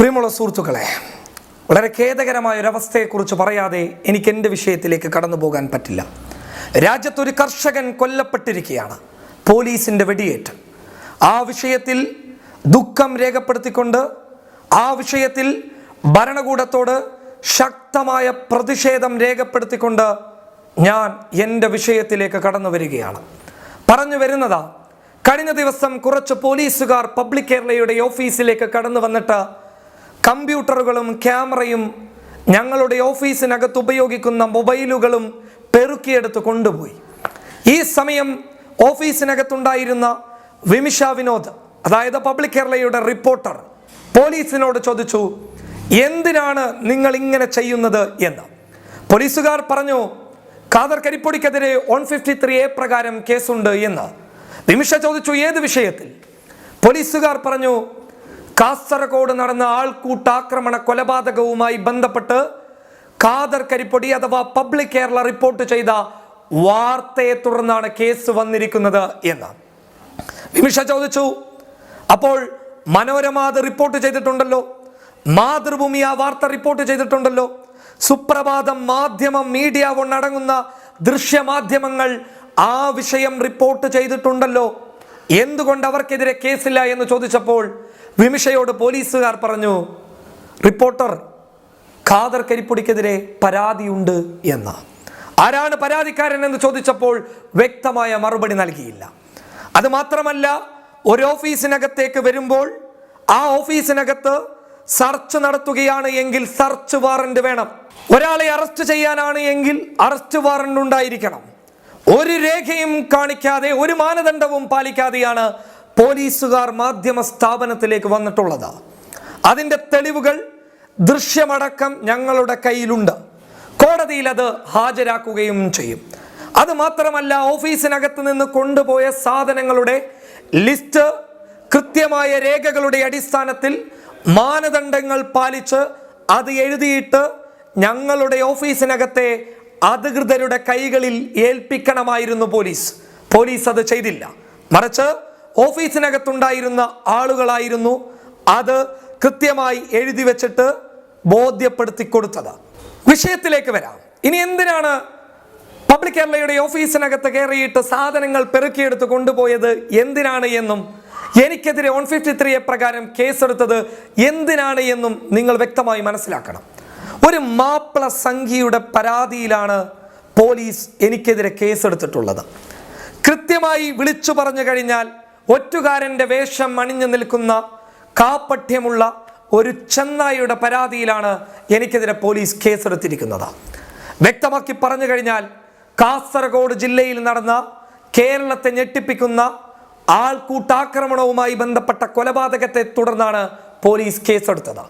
പ്രിയമുള്ള സുഹൃത്തുക്കളെ വളരെ ഖേദകരമായ ഒരവസ്ഥയെക്കുറിച്ച് പറയാതെ എനിക്ക് എന്റെ വിഷയത്തിലേക്ക് കടന്നു പോകാൻ പറ്റില്ല. രാജ്യത്തൊരു കർഷകൻ കൊല്ലപ്പെട്ടിരിക്കുകയാണ് പോലീസിന്റെ വെടിയേറ്റ്. ആ വിഷയത്തിൽ ദുഃഖം രേഖപ്പെടുത്തിക്കൊണ്ട് ആ വിഷയത്തിൽ ഭരണകൂടത്തോട് ശക്തമായ പ്രതിഷേധം രേഖപ്പെടുത്തിക്കൊണ്ട് ഞാൻ എന്റെ വിഷയത്തിലേക്ക് കടന്നു വരികയാണ്. പറഞ്ഞു വരുന്നതാ കഴിഞ്ഞ ദിവസം കുറച്ച് പോലീസുകാർ പബ്ലിക് കേരളയുടെ ഓഫീസിലേക്ക് കടന്നു വന്നിട്ട് കമ്പ്യൂട്ടറുകളും ക്യാമറയും ഞങ്ങളുടെ ഓഫീസിനകത്ത് ഉപയോഗിക്കുന്ന മൊബൈലുകളും പെറുക്കിയെടുത്ത് കൊണ്ടുപോയി. ഈ സമയം ഓഫീസിനകത്തുണ്ടായിരുന്ന വിമിഷ വിനോദ് അതായത് പബ്ലിക് കേരളയുടെ റിപ്പോർട്ടർ പോലീസിനോട് ചോദിച്ചു എന്തിനാണ് നിങ്ങൾ ഇങ്ങനെ ചെയ്യുന്നത് എന്ന്? പോലീസുകാർ പറഞ്ഞു ഖാദർ കരിപ്പൊടിക്കെതിരെ വൺ ഫിഫ്റ്റി ത്രീ എ പ്രകാരം കേസുണ്ട് എന്ന്. വിമിഷ ചോദിച്ചു ഏത് വിഷയത്തിൽ? പോലീസുകാർ പറഞ്ഞു കാസർഗോഡ് നടന്ന ആൾക്കൂട്ടാക്രമണ കൊലപാതകവുമായി ബന്ധപ്പെട്ട് ഖാദർ കരിപ്പൊടി അഥവാ പബ്ലിക് കേരള റിപ്പോർട്ട് ചെയ്ത വാർത്തയെ തുടർന്നാണ് കേസ് വന്നിരിക്കുന്നത് എന്ന്. വിമിഷ ചോദിച്ചു. അപ്പോൾ മനോരമ അത് റിപ്പോർട്ട് ചെയ്തിട്ടുണ്ടല്ലോ. മാതൃഭൂമി ആ വാർത്ത റിപ്പോർട്ട് ചെയ്തിട്ടുണ്ടല്ലോ. സുപ്രഭാതം മാധ്യമം മീഡിയ കൊണ്ടടങ്ങുന്ന ദൃശ്യമാധ്യമങ്ങൾ ആ വിഷയം റിപ്പോർട്ട് ചെയ്തിട്ടുണ്ടല്ലോ. എന്തുകൊണ്ട് അവർക്കെതിരെ കേസില്ല എന്ന് ചോദിച്ചപ്പോൾ വിമിഷയോട് പോലീസുകാർ പറഞ്ഞു റിപ്പോർട്ടർ ഖാദർ കരിപ്പൊടിക്കെതിരെ പരാതിയുണ്ട് എന്ന്. ആരാണ് പരാതിക്കാരൻ എന്ന് ചോദിച്ചപ്പോൾ വ്യക്തമായ മറുപടി നൽകിയില്ല. അത് മാത്രമല്ല ഒരു ഓഫീസിനകത്തേക്ക് വരുമ്പോൾ ആ ഓഫീസിനകത്ത് സർച്ച് നടത്തുകയാണ് എങ്കിൽ സർച്ച് വാറന്റ് വേണം. ഒരാളെ അറസ്റ്റ് ചെയ്യാനാണ് എങ്കിൽ അറസ്റ്റ് വാറന്റ് ഉണ്ടായിരിക്കണം. ഒരു രേഖയും കാണിക്കാതെ ഒരു മാനദണ്ഡവും പാലിക്കാതെയാണ് പോലീസുകാർ മാധ്യമ സ്ഥാപനത്തിലേക്ക് വന്നിട്ടുള്ളത്. അതിന്റെ തെളിവുകൾ ദൃശ്യമടക്കം ഞങ്ങളുടെ കയ്യിലുണ്ട്. കോടതിയിൽ അത് ഹാജരാക്കുകയും ചെയ്യും. അത് മാത്രമല്ല ഓഫീസിനകത്ത് നിന്ന് കൊണ്ടുപോയ സാധനങ്ങളുടെ ലിസ്റ്റ് കൃത്യമായ രേഖകളുടെ അടിസ്ഥാനത്തിൽ മാനദണ്ഡങ്ങൾ പാലിച്ച് അത് എഴുതിയിട്ട് ഞങ്ങളുടെ ഓഫീസിനകത്തെ അധികൃതരുടെ കൈകളിൽ ഏൽപ്പിക്കണമായിരുന്നു പോലീസ്. പോലീസ് അത് ചെയ്തില്ല. മറിച്ച് ഓഫീസിനകത്തുണ്ടായിരുന്ന ആളുകളായിരുന്നു അത് കൃത്യമായി എഴുതി വെച്ചിട്ട് ബോധ്യപ്പെടുത്തി കൊടുത്തത്. വിഷയത്തിലേക്ക് വരാം. ഇനി എന്തിനാണ് പബ്ലിക് കേരളയുടെ ഓഫീസിനകത്ത് കയറിയിട്ട് സാധനങ്ങൾ പെറുക്കിയെടുത്ത് കൊണ്ടുപോയത്? എന്തിനാണ് എന്നും എനിക്കെതിരെ വൺ ഫിഫ്റ്റി ത്രീ പ്രകാരം കേസെടുത്തത് എന്തിനാണ് എന്നും നിങ്ങൾ വ്യക്തമായി മനസ്സിലാക്കണം. ഒരു മാപ്പിള സംഖ്യയുടെ പരാതിയിലാണ് പോലീസ് എനിക്കെതിരെ കേസെടുത്തിട്ടുള്ളത്. കൃത്യമായി വിളിച്ചു പറഞ്ഞു കഴിഞ്ഞാൽ ഒറ്റുകാരന്റെ വേഷം അണിഞ്ഞു നിൽക്കുന്ന കാപ്പഠ്യമുള്ള ഒരു ചെന്നായിയുടെ പരാതിയിലാണ് എനിക്കെതിരെ പോലീസ് കേസെടുത്തിരിക്കുന്നത്. വ്യക്തമാക്കി പറഞ്ഞു കഴിഞ്ഞാൽ കാസർഗോഡ് ജില്ലയിൽ നടന്ന കേരളത്തെ ഞെട്ടിപ്പിക്കുന്ന ആൾക്കൂട്ടാക്രമണവുമായി ബന്ധപ്പെട്ട കൊലപാതകത്തെ തുടർന്നാണ് പോലീസ് കേസെടുത്തത്.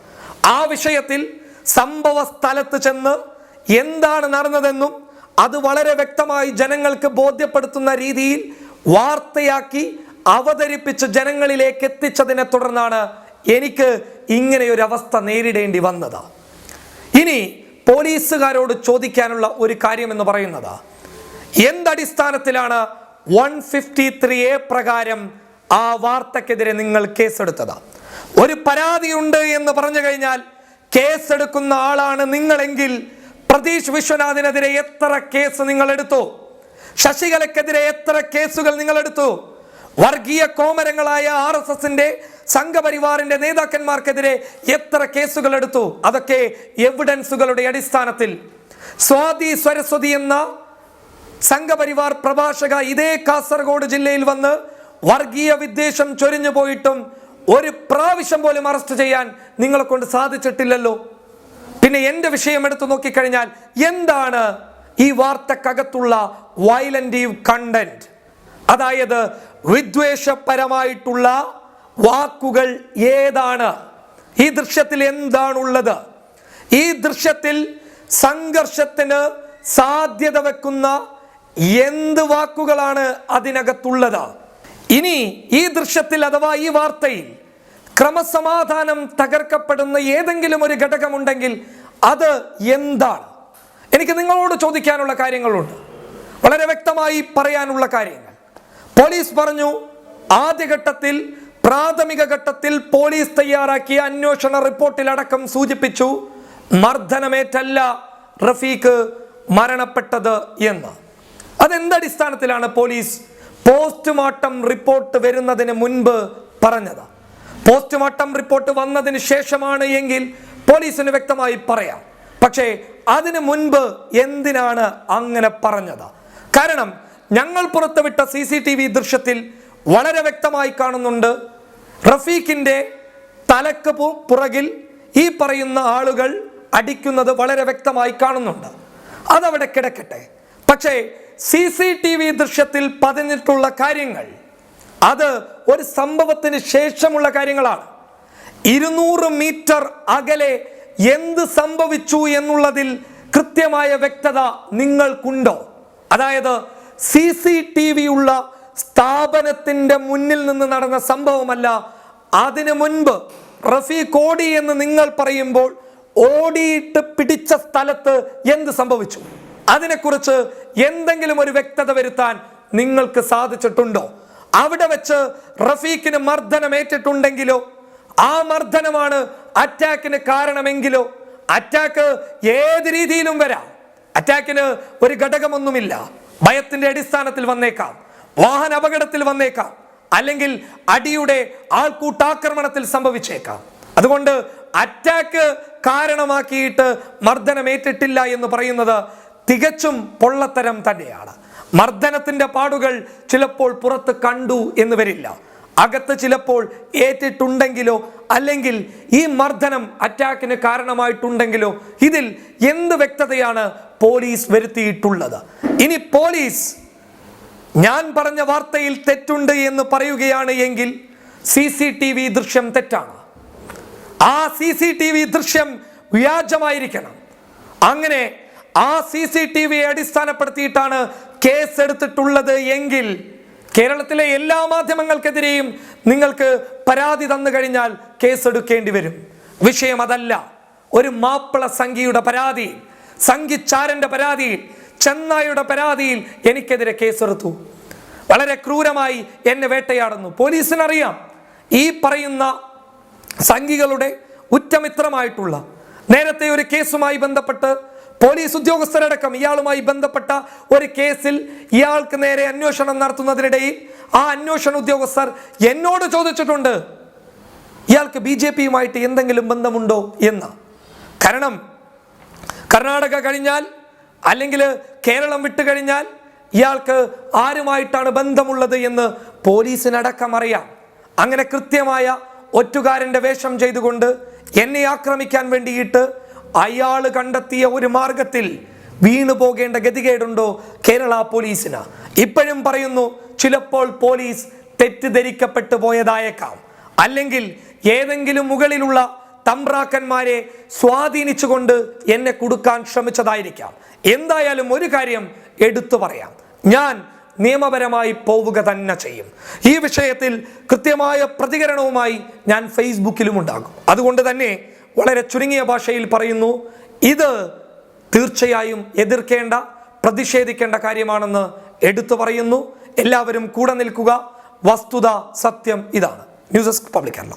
ആ വിഷയത്തിൽ സംഭവ സ്ഥലത്ത് ചെന്ന് എന്താണ് നടന്നതെന്നും അത് വളരെ വ്യക്തമായി ജനങ്ങൾക്ക് ബോധ്യപ്പെടുത്തുന്ന രീതിയിൽ വാർത്തയാക്കി അവതരിപ്പിച്ച് ജനങ്ങളിലേക്ക് എത്തിച്ചതിനെ തുടർന്നാണ് എനിക്ക് ഇങ്ങനെ ഒരു അവസ്ഥ നേരിടേണ്ടി വന്നത്. ഇനി പോലീസുകാരോട് ചോദിക്കാനുള്ള ഒരു കാര്യം എന്ന് പറയുന്നത് എന്തടിസ്ഥാനത്തിലാണ് വൺ ഫിഫ്റ്റി ത്രീ എ പ്രകാരം ആ വാർത്തക്കെതിരെ നിങ്ങൾ കേസെടുത്തത്? ഒരു പരാതിയുണ്ട് എന്ന് പറഞ്ഞു കഴിഞ്ഞാൽ കേസെടുക്കുന്ന ആളാണ് നിങ്ങളെങ്കിൽ പ്രതീഷ് വിശ്വനാഥിനെതിരെ എത്ര കേസ് നിങ്ങൾ എടുത്തു ശശികലക്കെതിരെ എത്ര കേസുകൾ നിങ്ങൾ എടുത്തു വർഗീയ കോമരങ്ങളായ ആർ എസ് എസിന്റെ സംഘപരിവാറിന്റെ നേതാക്കന്മാർക്കെതിരെ എത്ര കേസുകൾ എടുത്തു അതൊക്കെ എവിഡൻസുകളുടെ അടിസ്ഥാനത്തിൽ. സ്വാതി സരസ്വതി എന്ന സംഘപരിവാർ പ്രഭാഷക ഇതേ കാസർഗോഡ് ജില്ലയിൽ വന്ന് വർഗീയ വിദ്വേഷം ചൊരിഞ്ഞു പോയിട്ടും പ്രാവശ്യം പോലും അറസ്റ്റ് ചെയ്യാൻ നിങ്ങളെ കൊണ്ട് സാധിച്ചിട്ടില്ലല്ലോ. പിന്നെ എന്റെ വിഷയം എടുത്തു നോക്കിക്കഴിഞ്ഞാൽ എന്താണ് ഈ വാർത്തക്കകത്തുള്ള വയലന്റീവ് കണ്ടന്റ് അതായത് വിദ്വേഷപരമായിട്ടുള്ള വാക്കുകൾ ഏതാണ്? ഈ ദൃശ്യത്തിൽ എന്താണുള്ളത്? ഈ ദൃശ്യത്തിൽ സംഘർഷത്തിന് സാധ്യത വെക്കുന്ന എന്ത് വാക്കുകളാണ് അതിനകത്തുള്ളത്? ഇനി ഈ ദൃശ്യത്തിൽ അഥവാ ഈ വാർത്തയിൽ ക്രമസമാധാനം തകർക്കപ്പെടുന്ന ഏതെങ്കിലും ഒരു ഘടകമുണ്ടെങ്കിൽ അത് എന്താണ്? എനിക്ക് നിങ്ങളോട് ചോദിക്കാനുള്ള കാര്യങ്ങളുണ്ട്. വളരെ വ്യക്തമായി പറയാനുള്ള കാര്യങ്ങൾ. പോലീസ് പറഞ്ഞു ആദ്യഘട്ടത്തിൽ പ്രാഥമിക ഘട്ടത്തിൽ പോലീസ് തയ്യാറാക്കിയ അന്വേഷണ റിപ്പോർട്ടിലടക്കം സൂചിപ്പിച്ചു മർദ്ദനമേറ്റല്ല റഫീഖ് മരണപ്പെട്ടത് എന്ന്. അതെന്തടിസ്ഥാനത്തിലാണ് പോലീസ് പോസ്റ്റ്മോർട്ടം റിപ്പോർട്ട് വരുന്നതിന് മുൻപ് പറഞ്ഞത്? പോസ്റ്റ്മോർട്ടം റിപ്പോർട്ട് വന്നതിന് ശേഷമാണ് എങ്കിൽ പോലീസിന് വ്യക്തമായി പറയാം. പക്ഷേ അതിന് മുൻപ് എന്തിനാണ് അങ്ങനെ പറഞ്ഞത്? കാരണം ഞങ്ങൾ പുറത്തുവിട്ട സി സി ടി വി ദൃശ്യത്തിൽ വളരെ വ്യക്തമായി കാണുന്നുണ്ട് റഫീഖിന്റെ തലക്ക് പുറകിൽ ഈ പറയുന്ന ആളുകൾ അടിക്കുന്നത് വളരെ വ്യക്തമായി കാണുന്നുണ്ട്. അതവിടെ കിടക്കട്ടെ. പക്ഷേ സി സി ടി വി ദൃശ്യത്തിൽ പതിഞ്ഞിട്ടുള്ള കാര്യങ്ങൾ അത് ഒരു സംഭവത്തിന് ശേഷമുള്ള കാര്യങ്ങളാണ്. ഇരുന്നൂറ് മീറ്റർ അകലെ എന്ത് സംഭവിച്ചു എന്നുള്ളതിൽ കൃത്യമായ വ്യക്തത നിങ്ങൾക്കുണ്ടോ? അതായത് സി സി ടി വി ഉള്ള സ്ഥാപനത്തിന്റെ മുന്നിൽ നിന്ന് നടന്ന സംഭവമല്ല അതിനു മുൻപ് റഫീഖ് ഓടി എന്ന് നിങ്ങൾ പറയുമ്പോൾ ഓടിയിട്ട് പിടിച്ച സ്ഥലത്ത് എന്ത് സംഭവിച്ചു? അതിനെക്കുറിച്ച് എന്തെങ്കിലും ഒരു വ്യക്തത വരുത്താൻ നിങ്ങൾക്ക് സാധിച്ചിട്ടുണ്ടോ? അവിടെ വെച്ച് റഫീഖിന് മർദ്ദനമേറ്റിട്ടുണ്ടെങ്കിലോ ആ മർദ്ദനമാണ് അറ്റാക്കിന് കാരണമെങ്കിലോ? അറ്റാക്ക് ഏത് രീതിയിലും വരാം. അറ്റാക്കിന് ഒരു ഘടകമൊന്നുമില്ല. ഭയത്തിന്റെ അടിസ്ഥാനത്തിൽ വന്നേക്കാം. വാഹന അപകടത്തിൽ വന്നേക്കാം. അല്ലെങ്കിൽ അടിയുടെ ആൾക്കൂട്ടാക്രമണത്തിൽ സംഭവിച്ചേക്കാം. അതുകൊണ്ട് അറ്റാക്ക് കാരണമാക്കിയിട്ട് മർദ്ദനമേറ്റിട്ടില്ല എന്ന് പറയുന്നത് തികച്ചും പൊള്ളത്തരം തന്നെയാണ്. മർദ്ദനത്തിന്റെ പാടുകൾ ചിലപ്പോൾ പുറത്ത് കണ്ടു എന്ന് വരില്ല. അകത്ത് ചിലപ്പോൾ ഏറ്റിട്ടുണ്ടെങ്കിലോ അല്ലെങ്കിൽ ഈ മർദ്ദനം അറ്റാക്കിന് കാരണമായിട്ടുണ്ടെങ്കിലോ ഇതിൽ എന്ത് വ്യക്തതയാണ് പോലീസ് വരുത്തിയിട്ടുള്ളത്. ഇനി പോലീസ് ഞാൻ പറഞ്ഞ വാർത്തയിൽ തെറ്റുണ്ട് എന്ന് പറയുകയാണ് എങ്കിൽ സി സി ടി വി ദൃശ്യം തെറ്റാണ്. ആ സി സി ടി വി ദൃശ്യം വ്യാജമായിരിക്കണം. അങ്ങനെ ആ സി സി ടി വിയെ അടിസ്ഥാനപ്പെടുത്തിയിട്ടാണ് കേസ് എടുത്തിട്ടുള്ളത് എങ്കിൽ കേരളത്തിലെ എല്ലാ മാധ്യമങ്ങൾക്കെതിരെയും നിങ്ങൾക്ക് പരാതി തന്നു കഴിഞ്ഞാൽ കേസെടുക്കേണ്ടി വരും. വിഷയം അതല്ല. ഒരു മാപ്പിള സംഖ്യയുടെ പരാതി സംഘിച്ചാരന്റെ പരാതി ചെന്നായുടെ പരാതിയിൽ എനിക്കെതിരെ കേസെടുത്തു. വളരെ ക്രൂരമായി എന്നെ വേട്ടയാടുന്നു. പോലീസിനറിയാം ഈ പറയുന്ന സംഘികളുടെ ഉറ്റമിത്രമായിട്ടുള്ള നേരത്തെ ഒരു കേസുമായി ബന്ധപ്പെട്ട് പോലീസ് ഉദ്യോഗസ്ഥരടക്കം ഇയാളുമായി ബന്ധപ്പെട്ട ഒരു കേസിൽ ഇയാൾക്ക് നേരെ അന്വേഷണം നടത്തുന്നതിനിടയിൽ ആ അന്വേഷണ ഉദ്യോഗസ്ഥർ എന്നോട് ചോദിച്ചിട്ടുണ്ട് ഇയാൾക്ക് ബി ജെ പിയുമായിട്ട് എന്തെങ്കിലും ബന്ധമുണ്ടോ? എന്ന്. കാരണം കർണാടക കഴിഞ്ഞാൽ അല്ലെങ്കിൽ കേരളം വിട്ടു കഴിഞ്ഞാൽ ഇയാൾക്ക് ആരുമായിട്ടാണ് ബന്ധമുള്ളത് എന്ന് പോലീസിനടക്കം അറിയാം. അങ്ങനെ കൃത്യമായ ഒറ്റുകാരന്റെ വേഷം ചെയ്തുകൊണ്ട് എന്നെ ആക്രമിക്കാൻ വേണ്ടിയിട്ട് അയാൾ കണ്ടെത്തിയ ഒരു മാർഗത്തിൽ വീണു പോകേണ്ട ഗതികേടുണ്ടോ കേരള പോലീസിന്? ഇപ്പോഴും പറയുന്നു ചിലപ്പോൾ പോലീസ് തെറ്റിദ്ധരിക്കപ്പെട്ടു പോയതായേക്കാം. അല്ലെങ്കിൽ ഏതെങ്കിലും മുകളിലുള്ള തമ്പ്രാക്കന്മാരെ സ്വാധീനിച്ചുകൊണ്ട് എന്നെ കൊടുക്കാൻ ശ്രമിച്ചതായിരിക്കാം. എന്തായാലും ഒരു കാര്യം എടുത്തു പറയാം. ഞാൻ നിയമപരമായി പോവുക തന്നെ ചെയ്യും. ഈ വിഷയത്തിൽ കൃത്യമായ പ്രതികരണവുമായി ഞാൻ ഫേസ്ബുക്കിലും ഉണ്ടാകും. അതുകൊണ്ട് തന്നെ വളരെ ചുരുങ്ങിയ ഭാഷയിൽ പറയുന്നു ഇത് തീർച്ചയായും എതിർക്കേണ്ട പ്രതിഷേധിക്കേണ്ട കാര്യമാണെന്ന് എടുത്തു പറയുന്നു. എല്ലാവരും കൂടെ നിൽക്കുക. വസ്തുത സത്യം ഇതാണ്. News desk public Kerala.